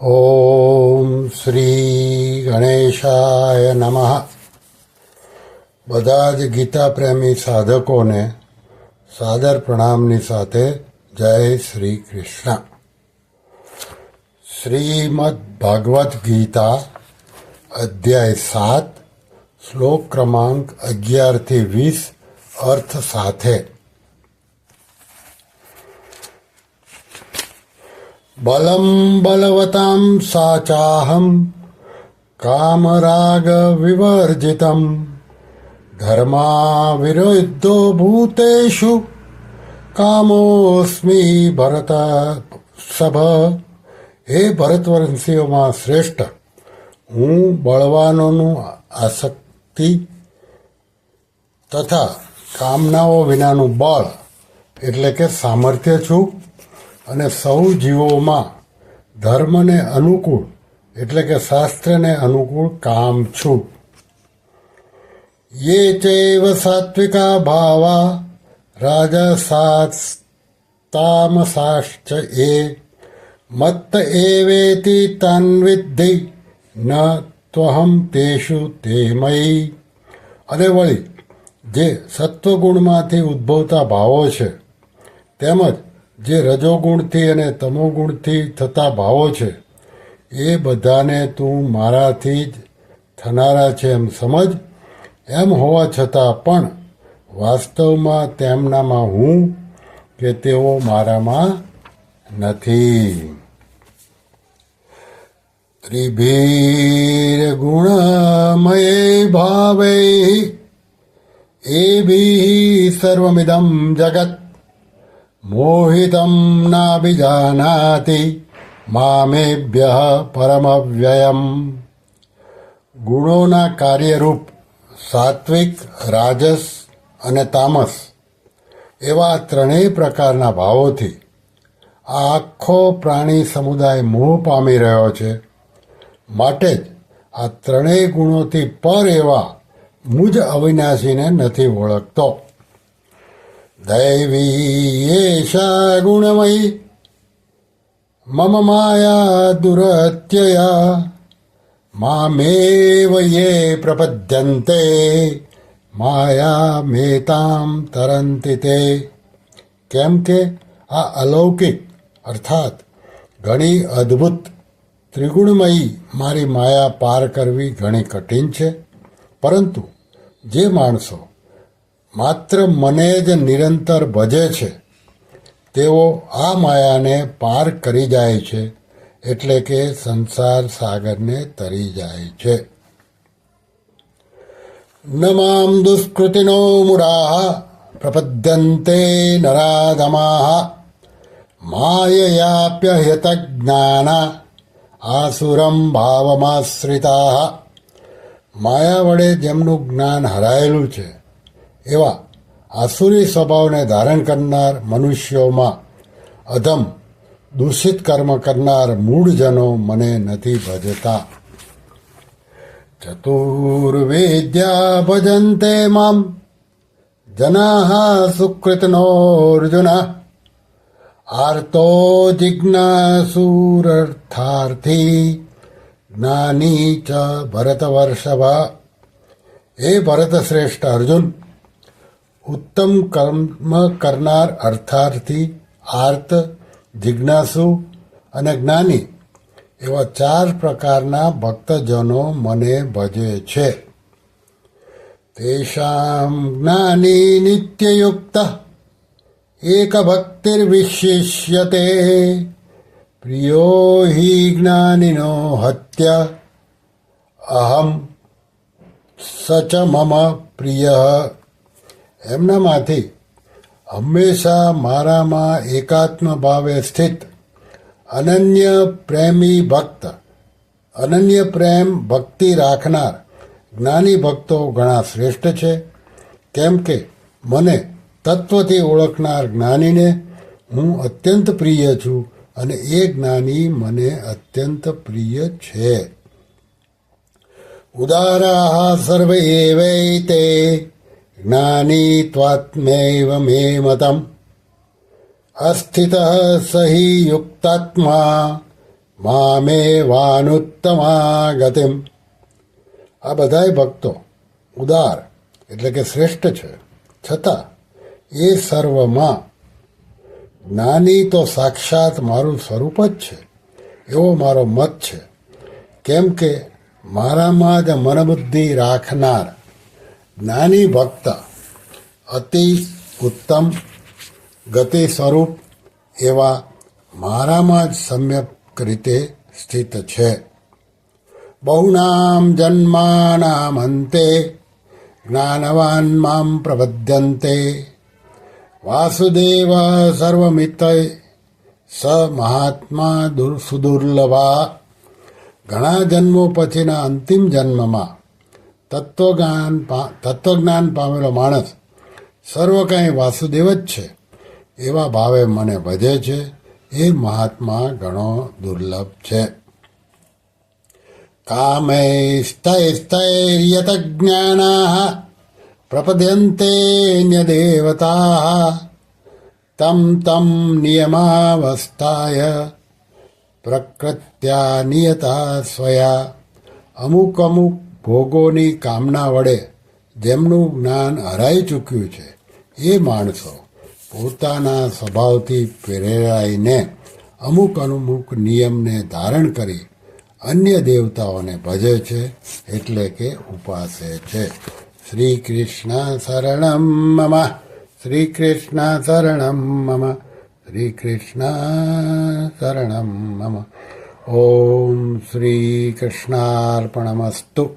ઓમ શ્રી ગણેશાય નમઃ બધા જ ગીતા પ્રેમી સાધકોને સાદર પ્રણામની સાથે જય શ્રી કૃષ્ણ શ્રીમદ ભાગવત ગીતા અધ્યાય સાત શ્લોક ક્રમાંક અગિયારથી વીસ અર્થ સાથે બલમ બલવતાં સાચાહમ કામરાગ વિવર્જિતમ ધર્મા વિરુદ્ધો ભૂતેષુ કામોસ્મી ભરત સભ હે ભરતવંશીઓમાં શ્રેષ્ઠ હું બળવાનોનું આસક્તિ તથા કામનાઓ વિનાનું બળ એટલે કે સામર્થ્ય છું અને સૌ જીવોમાં ધર્મને અનુકૂળ, એટલે કે શાસ્ત્રને અનુકૂળ કામ છું. યે ચૈવ સાત્વિકા ભાવા રાજસાસ્તામસાશ્ચ એ મત્ત એવેતિ તન્વિદ્ધિ ન ત્વહમ તેષુ તે મયી અને વળી, જે સત્વગુણમાંથી ઉદ્ભવતા ભાવો છે, તેમજ જે રજોગુણથી અને તમોગુણથી થતા ભાવો છે, એ બધાને તું મારાથી જ થનારા છે એમ સમજ. એમ હોવા છતાં પણ વાસ્તવમાં તેમનામાં હું કે તેઓ મારામાં નથી. ત્રિભીર્ગુણમયે ભાવે, એ બી સર્વમિદમ જગત મોહિતમ નાભિજાનાતિ મામેભ્ય પરમવ્યયમ ગુણોના કાર્યરૂપ સાત્વિક રાજસ અને તામસ એવા ત્રણેય પ્રકારના ભાવોથી આખો પ્રાણી સમુદાય મોહ પામી રહ્યો છે માટે જ આ ત્રણેય ગુણોથી પર એવા મુજ અવિનાશીને નથી ઓળખતો દૈવી गुणमयि। ગુણમયી મમ दुरत्यया। मामेव ये प्रपद्यन्ते। પ્રપદ્યન્તે માયા મેતામ તરંતિ તે કેમ કે આ અલૌકિક અર્થાત ઘણી અદ્ભુત ત્રિગુણમયી મારી માયા પાર કરવી ઘણી કઠિન છે પરંતુ જે માણસો માત્ર મને જ નિરંતર ભજે છે. તેઓ આ માયાને પાર કરી જાય છે, એટલે કે સંસાર સાગરને તરી જાય છે. નમામ દુષ્કૃતિનો મૂઢા પ્રપદ્યન્તે નરાધમા માયયાપ્યહ્યતજ્ઞાના આસુરમ ભાવમાશ્રિતા માયા વડે જેમનું જ્ઞાન હરાયેલું છે એવા આસુરી સ્વભાવને ધારણ કરનાર મનુષ્યોમાં અધમ દૂષિત કર્મ કરનાર મૂળજનો મને નથી ભજતા. ચતુર્વેદ્યા ભજન્તે મામ. સુકૃતનો સુકૃતનોર્જુન. આર્તો જિજ્ઞાસુરર્થાર્થી. જ્ઞાની ચ ભરતવર્ષભ. એ ભરત શ્રેષ્ઠ અર્જુન. ઉત્તમ કર્મ કરનાર અર્થાર્થી, આર્ત, જિજ્ઞાસુ અને જ્ઞાની એવા ચાર પ્રકારના ભક્તજનો મને ભજે છે. તેષામ જ્ઞાની નિત્યયુક્ત એક ભક્તિર્વિશિષ્યતે પ્રિયો હિ જ્ઞાનીનો હત્યા, અહમ સચ મમ પ્રિય એમનામાંથી હંમેશા મારામાં એકાત્મ ભાવે સ્થિત અનન્ય પ્રેમી ભક્ત, અનન્ય પ્રેમ ભક્તિ રાખનાર જ્ઞાની ભક્તો ઘણા શ્રેષ્ઠ છે. કેમ કે મને તત્વથી ઓળખનાર જ્ઞાનીને હું અત્યંત પ્રિય છું અને એ જ્ઞાની મને અત્યંત પ્રિય છે. ઉદારાः સર્વ એવૈતે જ્ઞાની ત્વાત્મેવ મે મતમ અસ્થિત સ હિ યુક્તાત્મા મામે વાનુત્તમા ગતિમ આ બધાય ભક્તો ઉદાર એટલે કે શ્રેષ્ઠ છે. છતાં, એ સર્વમાં, જ્ઞાની તો સાક્ષાત મારું સ્વરૂપ જ છે, એવો મારો મત છે. કેમ કે મારામાં જ મનબુદ્ધિ રાખનાર જ્ઞાની ભક્ત અતિ ઉત્તમ ગતિ સ્વરૂપ એવા મારામાં જ સમ્યક રીતે સ્થિત છે બહુનામ જન્માનામ અંતે જ્ઞાનવાન મામ પ્રબધ્યંતે વાસુદેવ સર્વમિત સ મહાત્મા દુર સુદુર્લભા ઘણા જન્મો પછીના અંતિમ જન્મમાં તત્વજ્ઞાન તત્વજ્ઞાન પામેલો માણસ સર્વ કાંઈ વાસુદેવ જ છે. એવા ભાવે મને ભજે છે. એ મહાત્મા ઘણો દુર્લભ છે. કામૈસ્તૈસ્તૈર્યત જ્ઞાના પ્રપદ્યન્તે દેવતા તમ તમ નિયમાવસ્થાય પ્રકૃત્યા નિયતા સ્વયા અમુક અમુક ભોગોની કામના વડે જેમનું જ્ઞાન હરાઈ ચૂક્યું છે, એ માણસો પોતાના સ્વભાવથી પ્રેરાઈને અમુક અમુક નિયમને ધારણ કરી અન્ય દેવતાઓને ભજે છે, એટલે કે ઉપાસે છે. શ્રી કૃષ્ણ શરણમ મમ શ્રી કૃષ્ણ શરણમ મમ શ્રી કૃષ્ણ શરણમ મમ. ઓમ શ્રી કૃષ્ણાર્પણમસ્તુ